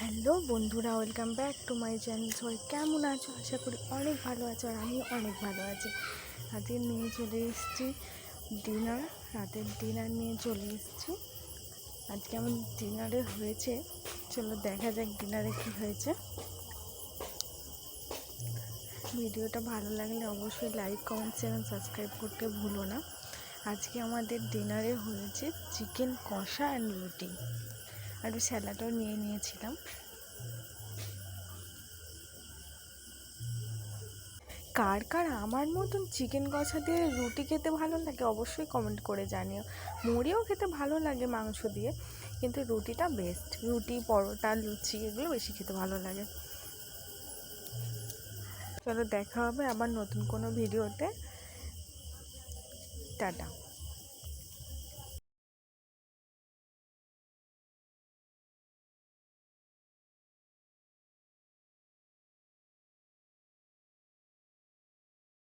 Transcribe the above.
Hello বন্ধুরা, welcome back to my channel. সবাই কেমন আছো? আশা করি অনেক ভালো আছো আর আমি অনেক ভালো আছি। রাতে নিয়ে চলে এসেছি ডিনার রাতের ডিনার নিয়ে চলে এসেছি। আজকে আমার ডিনারে হয়েছে? চলো দেখা যাক ডিনারে কী হয়েছে। ভিডিওটা ভালো লাগলে অবশ্যই লাইক কমেন্ট চ্যানেল সাবস্ক্রাইব করতে ভুলো না। আজকে আমাদের ডিনারে হয়েছে চিকেন কষা অ্যান্ড রুটি আর স্যালাডও নিয়ে নিয়েছিলাম। কার কার আমার মতন চিকেন কষা দিয়ে রুটি খেতে ভালো লাগে অবশ্যই কমেন্ট করে জানিও। মুড়িও খেতে ভালো লাগে মাংস দিয়ে, কিন্তু রুটিটা বেস্ট রুটি, পরোটা, লুচি এগুলো বেশি খেতে ভালো লাগে। চলো দেখা হবে আবার নতুন কোনো ভিডিওতে। টাটা।